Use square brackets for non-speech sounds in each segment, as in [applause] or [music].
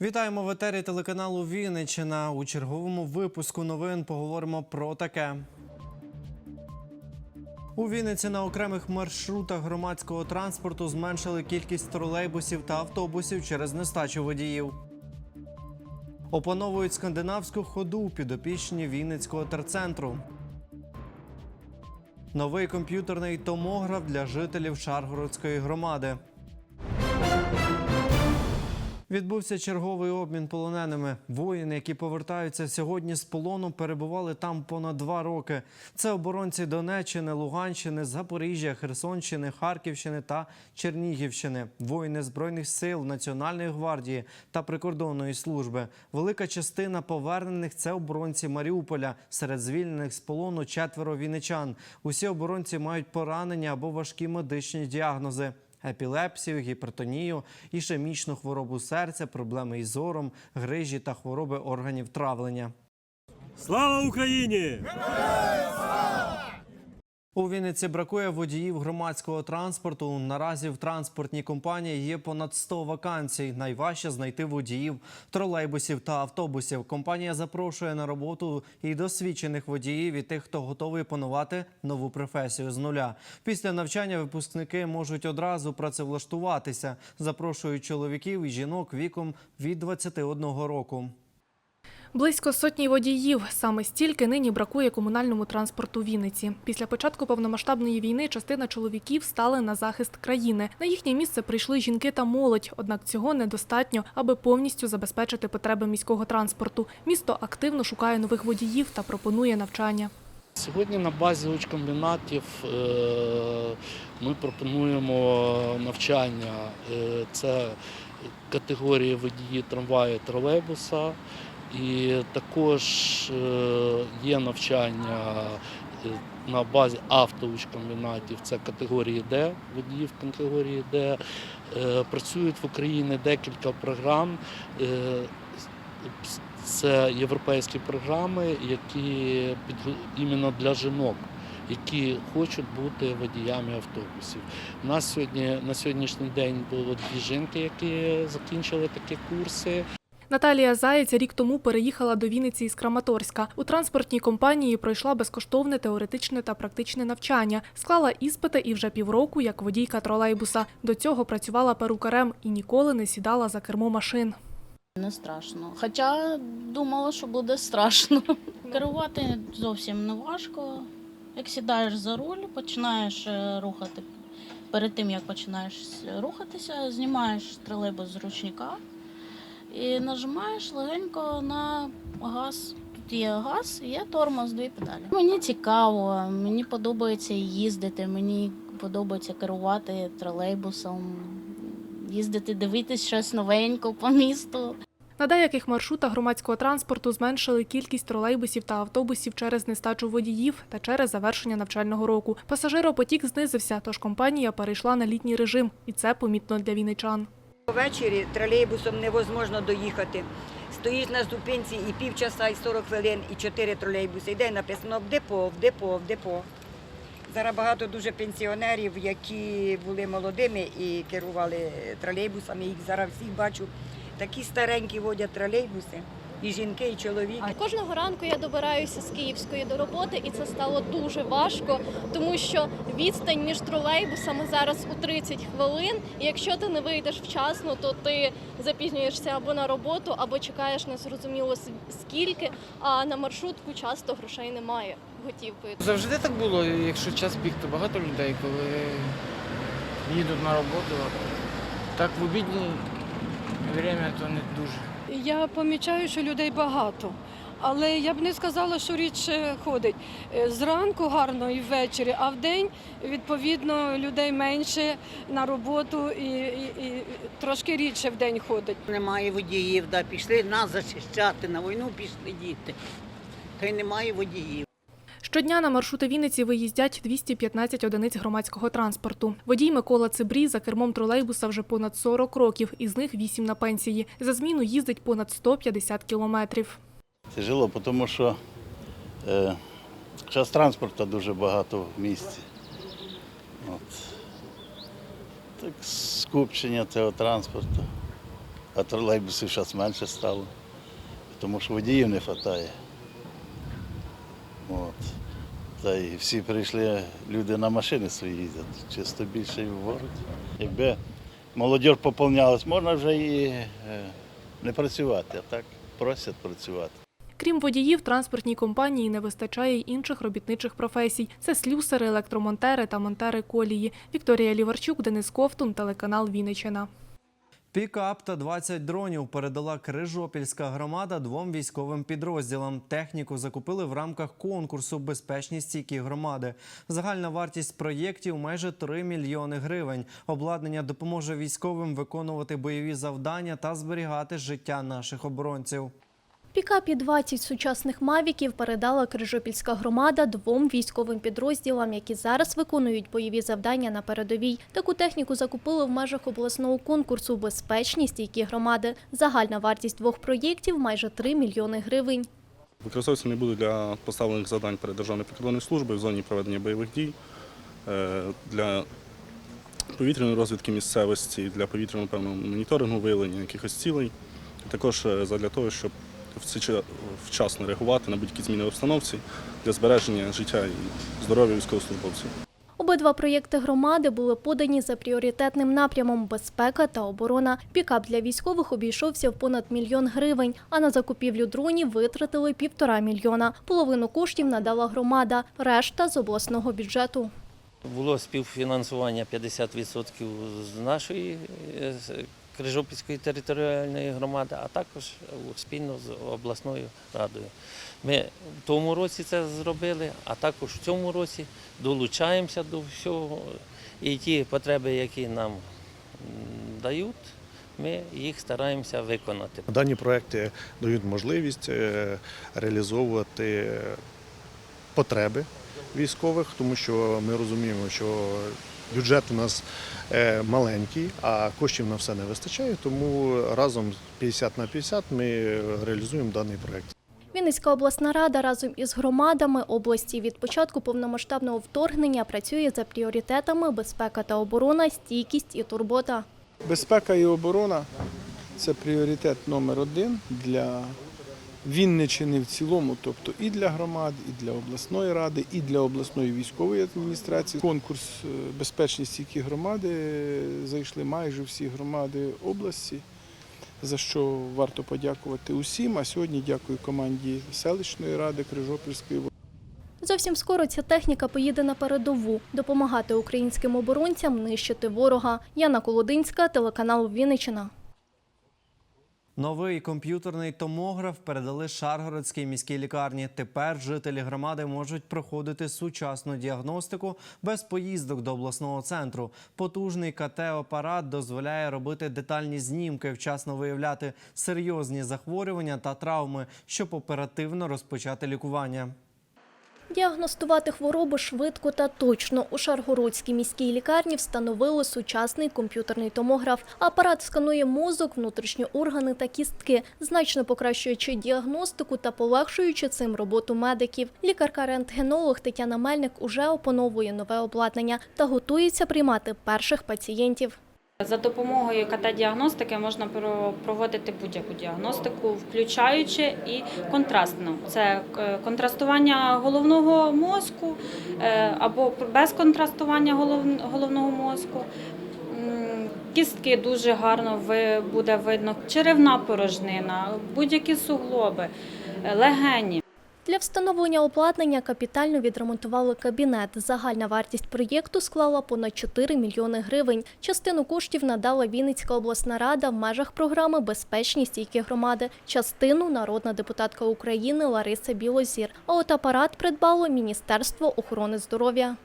Вітаємо в етері телеканалу Вінниччина. У черговому випуску новин поговоримо про таке. У Вінниці на окремих маршрутах громадського транспорту зменшили кількість тролейбусів та автобусів через нестачу водіїв. Опановують скандинавську ходу підопічні Вінницького терцентру. Новий комп'ютерний томограф для жителів Шаргородської громади. Відбувся черговий обмін полоненими. Воїни, які повертаються сьогодні з полону, перебували там понад два роки. Це оборонці Донеччини, Луганщини, Запоріжжя, Херсонщини, Харківщини та Чернігівщини. Воїни збройних сил, Національної гвардії та прикордонної служби. Велика частина повернених це оборонці Маріуполя. Серед звільнених з полону четверо вінничан. Усі оборонці мають поранення або важкі медичні діагнози епілепсію, гіпертонію, ішемічну хворобу серця, проблеми із зором, грижі та хвороби органів травлення. Слава Україні! У Вінниці бракує водіїв громадського транспорту. Наразі в транспортній компанії є понад 100 вакансій. Найважче знайти водіїв тролейбусів та автобусів. Компанія запрошує на роботу і досвідчених водіїв, і тих, хто готовий панувати нову професію з нуля. Після навчання випускники можуть одразу працевлаштуватися. Запрошують чоловіків і жінок віком від 21 року. Близько сотні водіїв. Саме стільки нині бракує комунальному транспорту Вінниці. Після початку повномасштабної війни частина чоловіків стали на захист країни. На їхнє місце прийшли жінки та молодь. Однак цього недостатньо, аби повністю забезпечити потреби міського транспорту. Місто активно шукає нових водіїв та пропонує навчання. Сьогодні на базі учкомбінатів е, ми пропонуємо навчання. Е, Це категорії водії трамваю, тролейбуса. І також е, є навчання е, на базі автоучкомбінатів. Це категорії Д, водіїв категорії Д. Е, Працюють в Україні декілька програм. Це європейські програми, які іменно для жінок, які хочуть бути водіями автобусів. У нас сьогодні на сьогоднішній день було дві жінки, які закінчили такі курси. Наталія Заєць рік тому переїхала до Вінниці із Краматорська. У транспортній компанії пройшла безкоштовне теоретичне та практичне навчання, склала іспити і вже півроку як водійка тролейбуса. До цього працювала перукарем і ніколи не сідала за кермо машин. Не страшно. Хоча думала, що буде страшно. Керувати зовсім не важко. Як сідаєш за руль, починаєш е, рухати. Перед тим як починаєш рухатися, знімаєш тролейбус з ручника і нажимаєш легенько на газ. Тут є газ, є тормоз, дві педалі. Мені цікаво, мені подобається їздити, мені подобається керувати тролейбусом, їздити, дивитись щось новеньке по місту. На деяких маршрутах громадського транспорту зменшили кількість тролейбусів та автобусів через нестачу водіїв та через завершення навчального року. Пасажиропотік знизився, тож компанія перейшла на літній режим, і це помітно для вінничан. Ввечері тролейбусом невозможно доїхати. Стоїш на зупинці і півчаса, і 40 хвилин, і чотири тролейбуси. Йде написано в депо, в депо, в депо. Зараз багато дуже пенсіонерів, які були молодими і керували тролейбусами. Їх зараз всіх бачу. Такі старенькі водять тролейбуси, і жінки, і чоловіки. Кожного ранку я добираюся з Київської до роботи, і це стало дуже важко, тому що відстань між тролейбусами зараз у 30 хвилин. І якщо ти не вийдеш вчасно, то ти запізнюєшся або на роботу, або чекаєш незрозуміло скільки. А на маршрутку часто грошей немає готівкою. Завжди так було, якщо час пік, то багато людей, коли їдуть на роботу. Так в обіднє время то не дуже. Я помічаю, що людей багато. Але я б не сказала, що рідше ходить. Е, Зранку гарно і ввечері, а вдень, відповідно, людей менше на роботу і, і, і трошки рідше в день ходить. Немає водіїв, да, пішли нас захищати, на війну пішли діти. Та й немає водіїв. Щодня на маршрути Вінниці виїздять 215 одиниць громадського транспорту. Водій Микола Цибрій за кермом тролейбуса вже понад 40 років, із них 8 на пенсії. За зміну їздить понад 150 кілометрів. Тяжело, тому що е, зараз транспорту дуже багато в місті. От. Так, скупчення цього транспорту. а тролейбусів зараз менше стало, тому що водіїв не вистачає. От. Та й всі прийшли, люди на машини свої їздять, чисто більше і в город. Якби молодь поповнялась, можна вже і е, не працювати, а так просять працювати. Крім водіїв, транспортній компанії не вистачає й інших робітничих професій. Це слюсари, електромонтери та монтери колії. Вікторія Ліварчук, Денис Ковтун, телеканал Вінниччина. Пікап та 20 дронів передала Крижопільська громада двом військовим підрозділам. Техніку закупили в рамках конкурсу Безпечні стійкі громади. Загальна вартість проєктів майже 3 мільйони гривень. Обладнання допоможе військовим виконувати бойові завдання та зберігати життя наших оборонців. Пікапі 20 сучасних мавіків передала Крижопільська громада двом військовим підрозділам, які зараз виконують бойові завдання на передовій. Таку техніку закупили в межах обласного конкурсу Безпечні стійкі громади. Загальна вартість двох проєктів майже 3 мільйони гривень. Використовуються не будуть для поставлених завдань перед Державною прикордонною службою в зоні проведення бойових дій, е, для повітряної розвідки місцевості, для повітряного певного моніторингу, виявлення якихось цілей, також е, для того, щоб вчасно реагувати на будь-які зміни в обстановці для збереження життя і здоров'я військовослужбовців. Обидва проєкти громади були подані за пріоритетним напрямом безпека та оборона. Пікап для військових обійшовся в понад мільйон гривень, а на закупівлю дронів витратили півтора мільйона. Половину коштів надала громада, решта з обласного бюджету. Було співфінансування 50% з нашої е, Крижопільської територіальної громади, а також спільно з обласною радою. Ми в тому році це зробили, а також в цьому році долучаємося до всього. І ті потреби, які нам дають, ми їх стараємося виконати. Дані проекти дають можливість е, реалізовувати потреби військових, тому що ми розуміємо, що бюджет у нас е, маленький, а коштів на все не вистачає, тому разом 50 на 50 ми реалізуємо даний проект. Вінницька обласна рада разом із громадами області від початку повномасштабного вторгнення працює за пріоритетами безпека та оборона, стійкість і турбота. Безпека і оборона це пріоритет номер один для Вінничини в цілому, тобто і для громад, і для обласної ради, і для обласної військової адміністрації. Конкурс е, безпечні стійкі громади е, зайшли майже всі громади області, за що варто подякувати усім. А сьогодні дякую команді селищної ради Крижопільської Зовсім скоро ця техніка поїде на передову допомагати українським оборонцям нищити ворога. Яна Колодинська, телеканал Вінниччина. Новий комп'ютерний томограф передали Шаргородській міській лікарні. Тепер жителі громади можуть проходити сучасну діагностику без поїздок до обласного центру. Потужний КТ-апарат дозволяє робити детальні знімки, вчасно виявляти серйозні захворювання та травми, щоб оперативно розпочати лікування. Діагностувати хворобу швидко та точно. У Шаргородській міській лікарні встановили сучасний комп'ютерний томограф. Апарат сканує мозок, внутрішні органи та кістки, значно покращуючи діагностику та полегшуючи цим роботу медиків. Лікарка-рентгенолог Тетяна Мельник уже опановує нове обладнання та готується приймати перших пацієнтів. За допомогою КТ-діагностики можна про- проводити будь-яку діагностику, включаючи і контрастну. Це е, контрастування головного мозку е, або без контрастування головного мозку. Кістки дуже гарно буде видно, черевна порожнина, будь-які суглоби, легені. Для встановлення обладнання капітально відремонтували кабінет. Загальна вартість проєкту склала понад 4 мільйони гривень. Частину коштів надала Вінницька обласна рада в межах програми Безпечні стійкі громади. Частину народна депутатка України Лариса Білозір. А от апарат придбало Міністерство охорони здоров'я.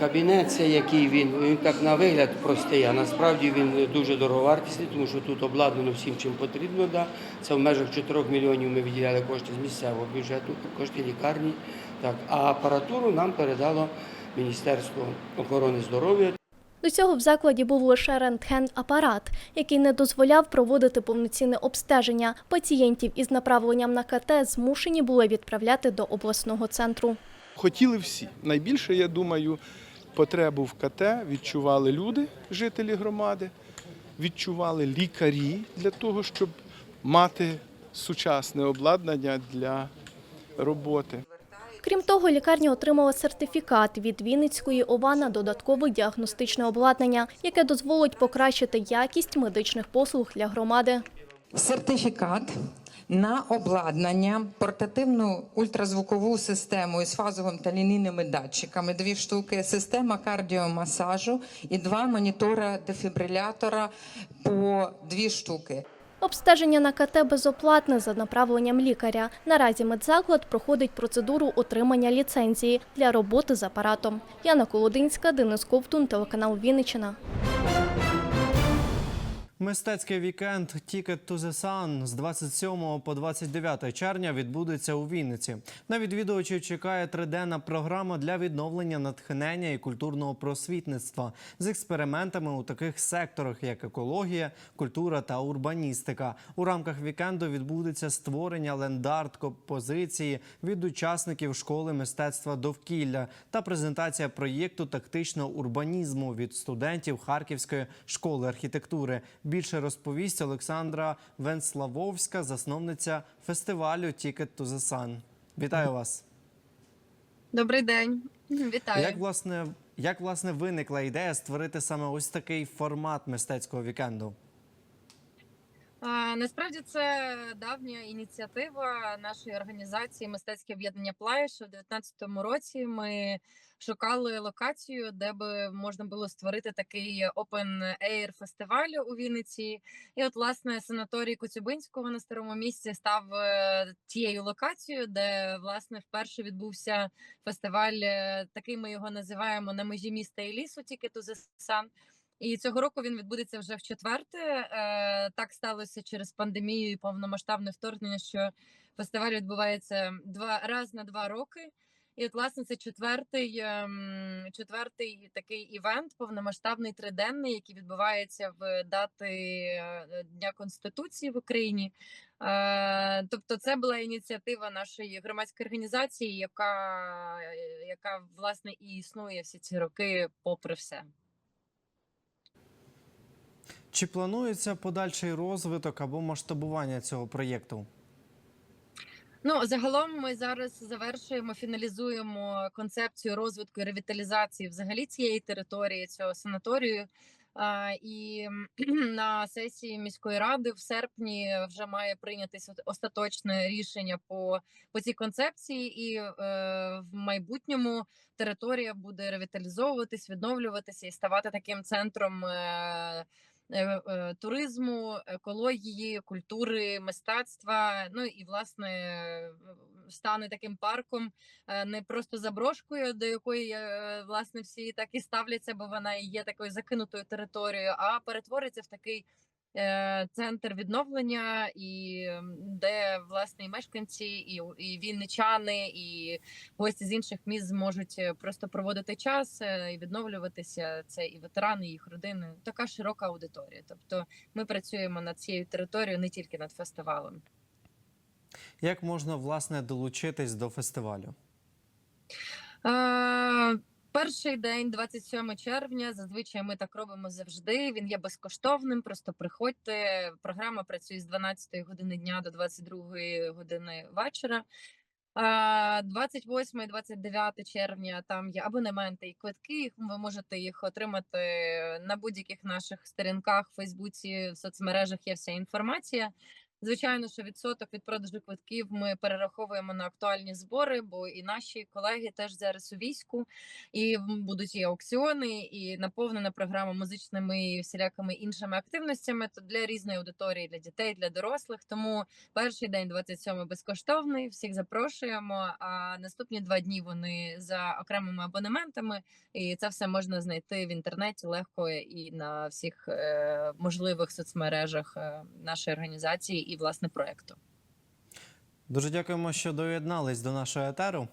Кабінет це який він, він так на вигляд простий, а насправді він дуже дороговартісний, тому що тут обладнано всім, чим потрібно. Да. Це в межах 4 мільйонів ми виділяли кошти з місцевого бюджету, кошти лікарні. Так. А апаратуру нам передало Міністерство охорони здоров'я. До цього в закладі був лише рентген-апарат, який не дозволяв проводити повноцінне обстеження. Пацієнтів із направленням на КТ змушені були відправляти до обласного центру. Хотіли всі. Найбільше, я думаю, потребу в КТ відчували люди, жителі громади. відчували лікарі для того, щоб мати сучасне обладнання для роботи. Крім того, лікарня отримала сертифікат від Вінницької ОВА на додаткове діагностичне обладнання, яке дозволить покращити якість медичних послуг для громади. Сертифікат на обладнання, портативну ультразвукову систему із фазовим та лінійними датчиками, дві штуки, система кардіомасажу і два монітора дефібрилятора по дві штуки. Обстеження на КТ безоплатне за направленням лікаря. Наразі медзаклад проходить процедуру отримання ліцензії для роботи з апаратом. Яна Колодинська, Денис Ковтун, телеканал Вінниччина. Мистецький вікенд Ticket to the Sun з 27 по 29 червня відбудеться у Вінниці. На відвідувачів чекає триденна програма для відновлення натхнення і культурного просвітництва з експериментами у таких секторах, як екологія, культура та урбаністика. У рамках вікенду відбудеться створення лендарт композиції від учасників школи мистецтва довкілля та презентація проєкту тактичного урбанізму від студентів Харківської школи архітектури. Більше розповість Олександра Венславовська, засновниця фестивалю Ticket to the Sun. Вітаю вас! Добрий день, вітаю. Як власне, як власне виникла ідея створити саме ось такий формат мистецького вікенду? Насправді це давня ініціатива нашої організації Мистецьке об'єднання Плаєш. У 2019 році ми шукали локацію, де би можна було створити такий open air фестиваль у Вінниці. І от власне санаторій Коцюбинського на старому місці став е, тією локацією, де власне вперше відбувся фестиваль. е, Такий ми його називаємо на межі міста і лісу, тільки Sun. І цього року він відбудеться вже в четверте. Е, Так сталося через пандемію і повномасштабне вторгнення, що фестиваль відбувається два раз на два роки. І от, власне, це четвертий, ем, четвертий такий івент, повномасштабний триденний, який відбувається в дати е, Дня Конституції в Україні. Е, Тобто, це була ініціатива нашої громадської організації, яка, яка власне і існує всі ці роки, попри все. Чи планується подальший розвиток або масштабування цього проєкту? Ну, загалом ми зараз завершуємо, фіналізуємо концепцію розвитку і ревіталізації взагалі цієї території, цього санаторію. І [clears throat] на сесії міської ради в серпні вже має прийнятися остаточне рішення по, по цій концепції, і е, в майбутньому територія буде ревіталізовуватись, відновлюватися і ставати таким центром. Е, туризму, екології, культури, мистецтва. Ну і власне е, стане таким парком, е, не просто заброшкою, до якої е, власне всі так і ставляться, бо вона і є такою закинутою територією, а перетвориться в такий. Е, Центр відновлення, і де власне і мешканці, і, і вінничани, і гості з інших міст зможуть е, просто проводити час е, і відновлюватися. Це і ветерани, і їх родини. Така широка аудиторія. Тобто ми працюємо над цією територією не тільки над фестивалем. Як можна власне долучитись до фестивалю? Е, Перший день, 27 червня. Зазвичай ми так робимо завжди. Він є безкоштовним. Просто приходьте. Програма працює з 12 години дня до 22 години вечора. Е, 28 і 29 червня там є абонементи і квитки. Ви можете їх отримати на будь-яких наших сторінках, Фейсбуці, в соцмережах є вся інформація. Звичайно, що відсоток від продажу квитків ми перераховуємо на актуальні збори, бо і наші колеги теж зараз у війську, і будуть і аукціони, і наповнена програма музичними і всілякими іншими активностями. То для різної аудиторії, для дітей, для дорослих. Тому перший день 27 безкоштовний. Всіх запрошуємо. А наступні два дні вони за окремими абонементами, і це все можна знайти в інтернеті легко і на всіх е, можливих соцмережах е, нашої організації і власне проекту. Дуже дякуємо, що доєднались до нашого етеру.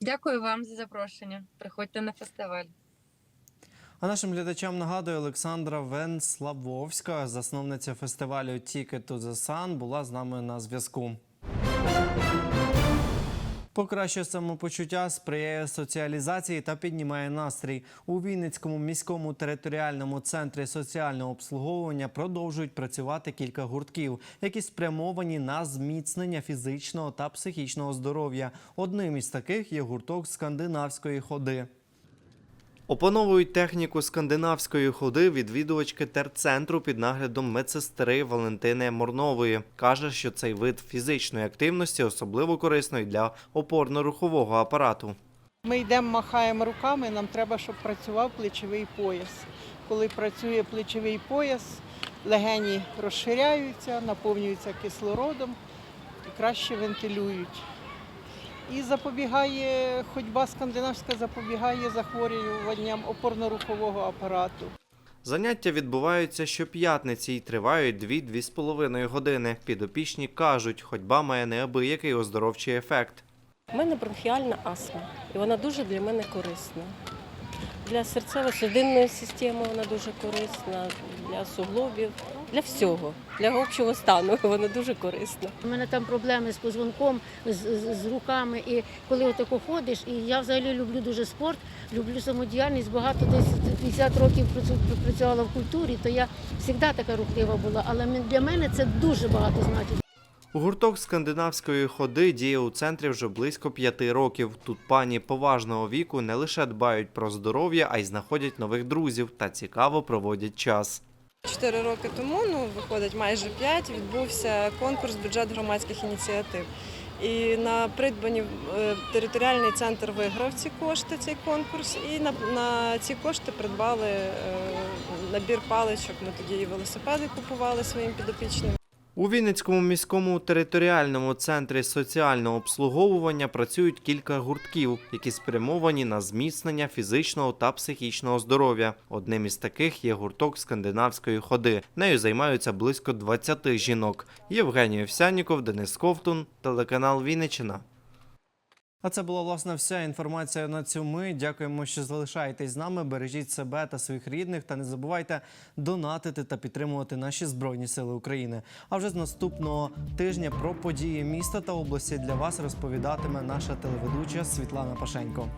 Дякую вам за запрошення. Приходьте на фестиваль. А нашим глядачам нагадую, Олександра Венславовська, засновниця фестивалю Ticket to the Sun, була з нами на зв'язку. Покращує самопочуття, сприяє соціалізації та піднімає настрій. У Вінницькому міському територіальному центрі соціального обслуговування продовжують працювати кілька гуртків, які спрямовані на зміцнення фізичного та психічного здоров'я. Одним із таких є гурток скандинавської ходи. Опановують техніку скандинавської ходи відвідувачки терцентру під наглядом медсестри Валентини Морнової. Каже, що цей вид фізичної активності особливо корисний для опорно-рухового апарату. Ми йдемо, махаємо руками, нам треба, щоб працював плечовий пояс. Коли працює плечовий пояс, легені розширяються, наповнюються кислородом і краще вентилюють. І запобігає, ходьба скандинавська запобігає захворюванням опорно-рухового апарату. Заняття відбуваються щоп'ятниці і тривають 2-2,5 години. Підопічні кажуть, ходьба має неабиякий оздоровчий ефект. У мене бронхіальна астма, і вона дуже для мене корисна. Для серцево-судинної системи вона дуже корисна, для суглобів, для всього, для общого стану [laughs] вона дуже корисна. У мене там проблеми з позвонком, з, з, з руками. І коли отако ходиш, і я взагалі люблю дуже спорт, люблю самодіяльність. Багато десь 50 років працю- працювала в культурі, то я завжди така рухлива була. Але для мене це дуже багато значить. Гурток скандинавської ходи діє у центрі вже близько п'яти років. Тут пані поважного віку не лише дбають про здоров'я, а й знаходять нових друзів та цікаво проводять час. Чотири роки тому, ну виходить майже п'ять, відбувся конкурс бюджет громадських ініціатив. І на придбані е, територіальний центр виграв ці кошти, цей конкурс, і на, на ці кошти придбали е, набір паличок. Ми тоді і велосипеди купували своїм підопічним. У Вінницькому міському територіальному центрі соціального обслуговування працюють кілька гуртків, які спрямовані на зміцнення фізичного та психічного здоров'я. Одним із таких є гурток скандинавської ходи. Нею займаються близько 20 жінок. Євгеній Овсяніков, Денис Ковтун, телеканал Вінниччина. А це була власне вся інформація на цю ми. Дякуємо, що залишаєтесь з нами. Бережіть себе та своїх рідних. Та не забувайте донатити та підтримувати наші збройні сили України. А вже з наступного тижня про події міста та області для вас розповідатиме наша телеведуча Світлана Пашенько.